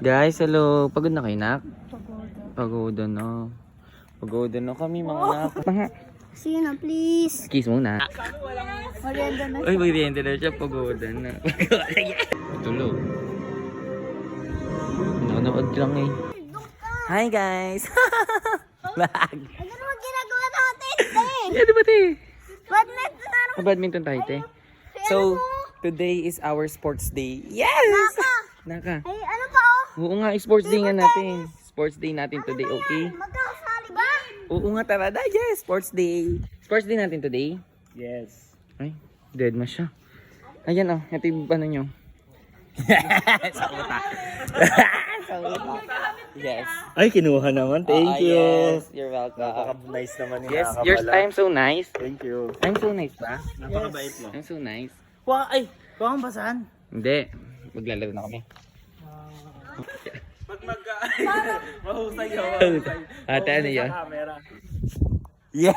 Guys, hello. Pagod na kayo, nak? Pagoda. Pagoda na. Pagoda na kami, mga nak. Mga na, please. kiss muna. Merienda na. Uy, magdiente na siya. Pagoda na. Tulog. Nanonood lang eh. Hi, guys. Vlog. Ano naman ginagawa natin? Yeah, di ba, te? Badminton na badminton tayo, te. So, today is our sports day. Yes! Naka! Naka. Ay, ano pa oh? Oo nga, sports day nga natin. Sports day natin today, okay? Magkakasali ba? Oo nga, tara na. Yes, sports day. Sports day natin today. Yes. Ay, dead ma siya. Ayan oh, ito yung ano nyo. Sa uta. Sa uta. Yes. Ay, kinuha naman. Thank Ah, you. Yes, you're welcome. Napaka-nice naman ni Yes, Nakakabala. yours, I'm so nice. Thank you. I'm so nice ba? Napakabait mo. I'm so nice. Wa ay, kuha kang basahan. Hindi. Maglalaro na kami. Pag mag mahusay ka, Ate, ano yun? camera. Yes!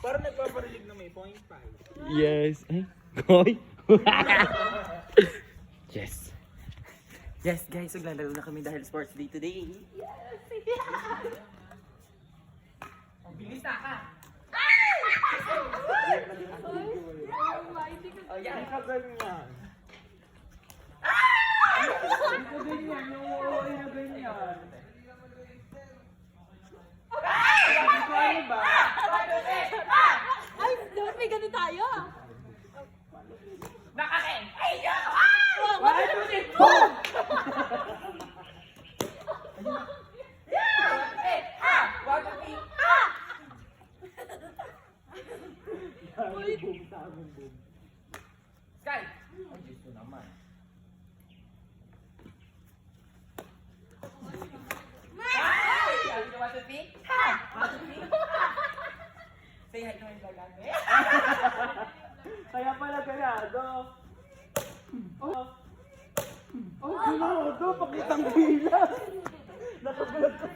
Parang nagpaparinig na may point five. yes. Ay, yes. Yes, guys, maglalaro na kami dahil sports day today. Ay, ready tayo. Ah. Nakakain! Eh. Ay, yo! Ah! Wala na mo din! Boom! Sky! Ang gusto naman. Ay! Ay! Ay! Ay! Ay! Ay! Ay! Ay! Ay! Ay! Ay! Dapat may ganun tayo. Kaya pala ganado. Oh. Oh, ganado. Pakitang bilang. Nakabulag ka.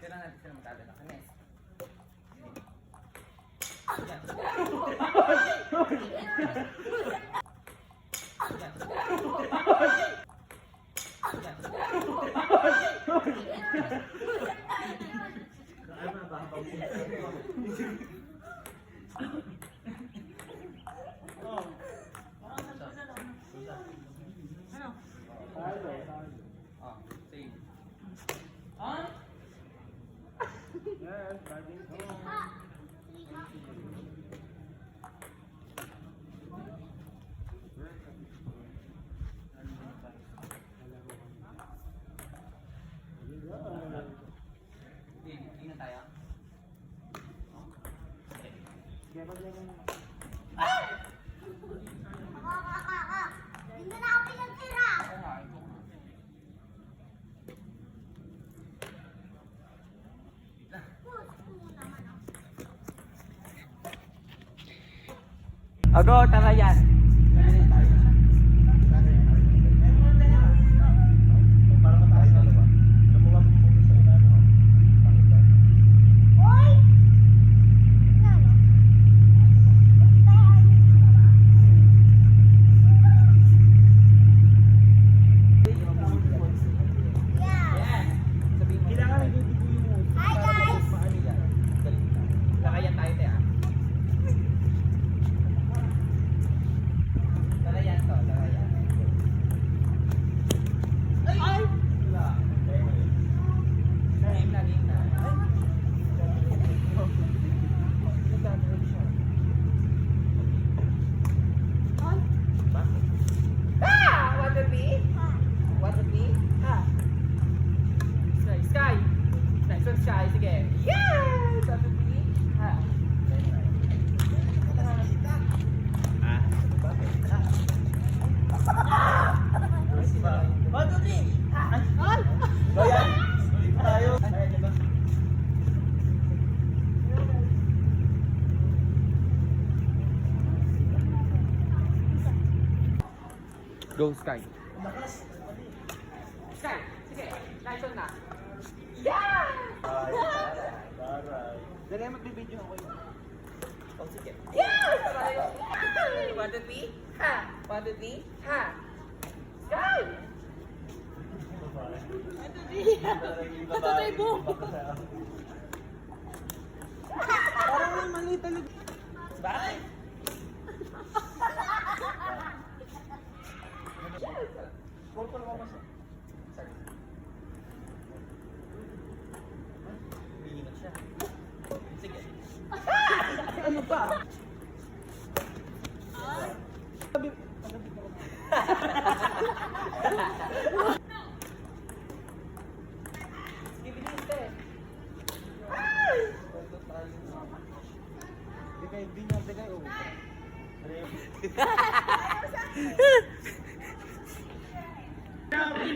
Kailangan natin sila. Kanes. Oh, same. On. Hindi na tayo. Hindi na ako pinagtira. Ago, tara yan. Para ka tayo dalawa. Lumuwag mo muna sa inano. Pakita. Hoy! Ano? Yeah. Kailangan may bibigay mo. Hi guys! Paano yan? Lakayan tayo, te, ah. Tara yan to, tara yan. Ay! Game na, game na. Ah! What would be? What would be? Ah. Sky, sky. Next one, sky. Sige. Yes! What would be? Ah. One, two, three. So yan. Ulit tayo. Ay, diba? Go, Sky. Sky, sige. Nice one na. Taray. Dali, magbibideo ako yun. Oh, sige. Yes! One, two, three. Ha! One, two, three. Ha! Sky! Ito tayo po. Parang may mali talaga. Bakit? Call ko naman siya. Umiingat siya. Sige. Ano pa? Sabi, Sige, bilis ka eh. di kayo, di niya, di kayo.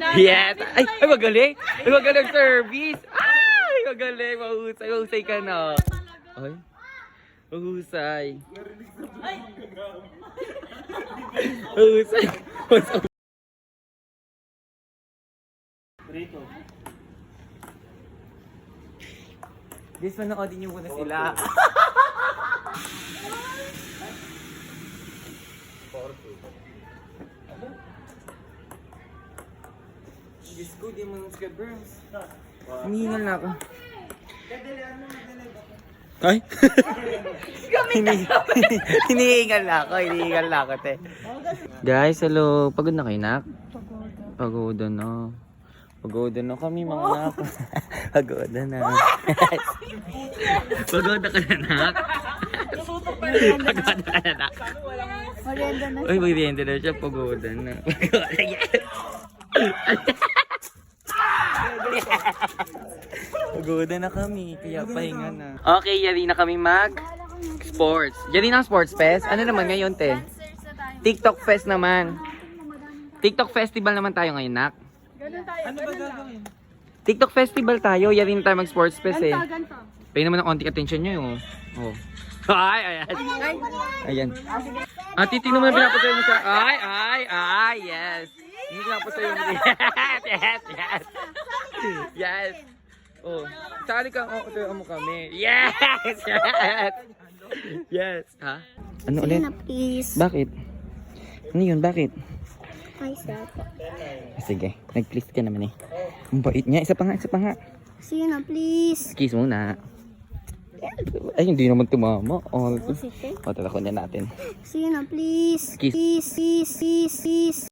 Yes! Ay, ay magaling! Ay, magaling service! Ay, magaling! Mahusay, mahusay ka na. Ay, mahusay. Mahusay. Mahusay. Rico. Guys, manoodin niyo muna sila. Diyos ko, di mo nang sila burns. Hinihingal na ako. Ay? Hini hinihingal na ako, hinihingal na ako, te. Guys, hello. Pagod na kayo, nak? Pagod na. Pagod na kami, mga nak. Pagod na. Pagod na ka na, nak. Pagod na ka na, nak. Merienda na. Uy, merienda na siya. Pagod na. Pagod na. Pagod na kami, kaya pahinga na. Okay, yari na kami mag sports. Yari na ang sports fest. Ano naman ngayon, te? TikTok fest naman. TikTok festival naman tayo ngayon, nak. Ano ba gagawin? TikTok festival tayo. Yari na tayo mag sports fest eh. Pay naman ng konting attention nyo yung. Oh. Ay, ayan. Ayan. Ah, titignan mo na pinapasayo mo sa... Ay, ay, ay, yes. Hindi pinapasayo mo. Yes, yes, yes. Yes. Oh, sali ka. Oh, ito mo kami. Yes, yes. Yes. Ha? Ano ulit? na please. Bakit? Ano yun? Bakit? Ay. Sige, nag-please ka naman eh. Ang bait niya. Isa pa nga, isa pa nga. You na please. Kiss muna. Ay, hindi naman tumama. Oh, Sige. oh talakonin natin. You na please. Kiss. Kiss, kiss, kiss, kiss.